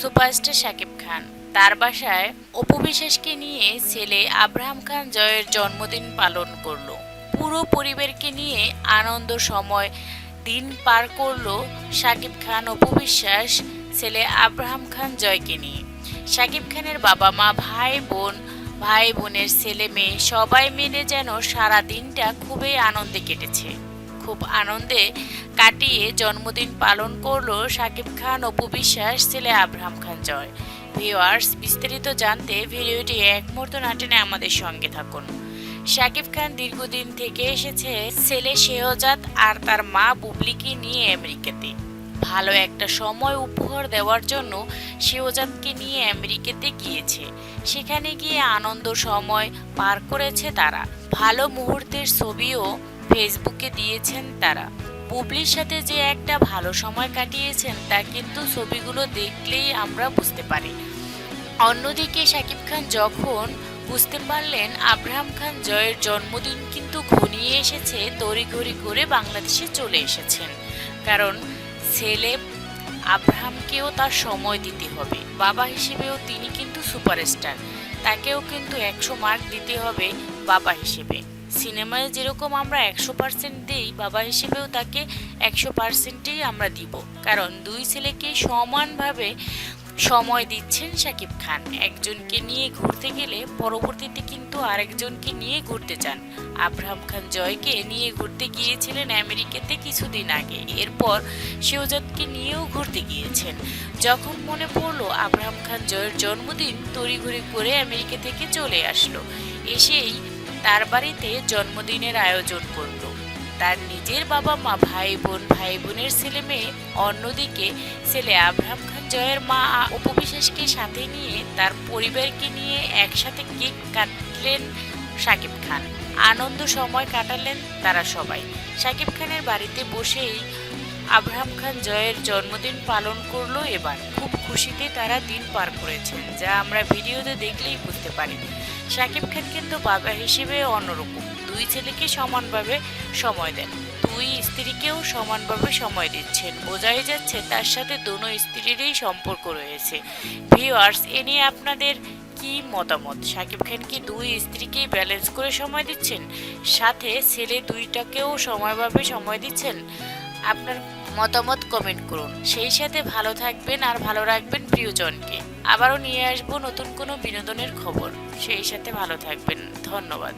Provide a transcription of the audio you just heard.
Superstar Shakib Khan. তার বাসায় অপু নিয়ে ছেলে আব্রাহাম খান জয়ের জন্মদিন পালন করল। পুরো পরিবারকে নিয়ে আনন্দ, সময়, দিন পার করল শাকিব খান অপু বিশ্বাস ছেলে আব্রাহাম খান জয়কে নিয়ে। শাকিব খানের বাবা মা ভাই, বোন ভাই বোনের ছেলে মেয়ে সবাই মিলে যেন সারা দিনটা খুবই আনন্দে কেটেছে। খুব আনন্দে কাটিয়ে জন্মদিন পালন করল শাকিব খান, অপু বিশ্বাস, ছেলে আব্রাহাম খান জয়। ভিওয়ার্স বিস্তারিত জানতে ভিডিওটি এক মুহূর্ত না টেনে আমাদের সঙ্গে থাকুন। শাকিব খান দীর্ঘদিন থেকে এসেছে ছেলে শেহজাদ আর তার মা বুবলিকে নিয়ে আমেরিকাতে। ভালো একটা সময় উপহার দেওয়ার জন্য শেহজাদকে নিয়ে আমেরিকাতে গিয়েছে। সেখানে গিয়ে আনন্দ সময় পার করেছে তারা। ভালো মুহূর্তের ছবিও ফেসবুকে দিয়েছেন তারা। বুবলির সাথে যে একটা ভালো সময় কাটিয়েছেন, তা কিন্তু ছবিগুলো দেখলেই আমরা বুঝতে পারি। অন্যদিকে শাকিব খান যখন বুঝতে পারলেন আব্রাহাম খান জয়ের জন্মদিন কিন্তু ঘনিয়ে এসেছে, তড়িঘড়ি করে বাংলাদেশে চলে এসেছেন। কারণ ছেলে আব্রাহামকেও তার সময় দিতে হবে, বাবা হিসেবেও তিনি কিন্তু সুপারস্টার। তাকেও কিন্তু একশো মার্ক দিতে হবে বাবা হিসেবে। সিনেমায় যেরকম আমরা একশো পার্সেন্ট দিই, বাবা হিসেবেও তাকে একশো পার্সেন্টেই আমরা দিব। কারণ দুই ছেলেকে সমানভাবে সময় দিচ্ছেন শাকিব খান। একজনকে নিয়ে ঘুরতে গেলে পরবর্তীতে কিন্তু আরেকজনকে নিয়ে ঘুরতে চান। আব্রাহাম খান জয়কে নিয়ে ঘুরতে গিয়েছিলেন আমেরিকাতে কিছুদিন আগে। এরপর শেহজাদকে নিয়েও ঘুরতে গিয়েছেন। যখন মনে পড়ল আব্রাহাম খান জয়ের জন্মদিন, তড়িঘড়ি করে আমেরিকা থেকে চলে আসলো। এসেই তার বাড়িতে জন্মদিনের আয়োজন করল। তার নিজের বাবা মা ভাই বোন, ভাই বোনের ছেলে মেয়ে, অন্যদিকে ছেলে আব্রাহাম খান জয়ের মা উপবিশেষকে সাথে নিয়ে তার পরিবারকে নিয়ে একসাথে কেক কাটলেন শাকিব খান। আনন্দ সময় কাটালেন তারা সবাই। শাকিব খানের বাড়িতে বসেই আব্রাহাম খান জয়ের জন্মদিন পালন করল এবার। খুব খুশিতে তারা দিন পার করেছেন, যা আমরা ভিডিওতে দেখলেই বুঝতে পারি। শাকিব খান কিন্তু বাবা হিসেবে অন্যরকম। দুই ছেলেকে সমানভাবে সময় দেন। দুই স্ত্রীকেও সমানভাবে সময় দিচ্ছেন। বোঝাই যাচ্ছে তার সাথে দোনো স্ত্রীরই সম্পর্ক রয়েছে। ভিউয়ার্স, এ নিয়ে আপনাদের কি মতামত? সাকিব খান কি দুই স্ত্রীকেই ব্যালেন্স করে সময় দিচ্ছেন? সাথে ছেলে দুইটাকেও সময়ভাবে সময় দিচ্ছেন? আপনার মতামত কমেন্ট করুন। সেই সাথে ভালো থাকবেন আর ভালো রাখবেন প্রিয়জনকে। আবারও নিয়ে আসব নতুন কোনো বিনোদনের খবর। সেই সাথে ভালো থাকবেন। ধন্যবাদ।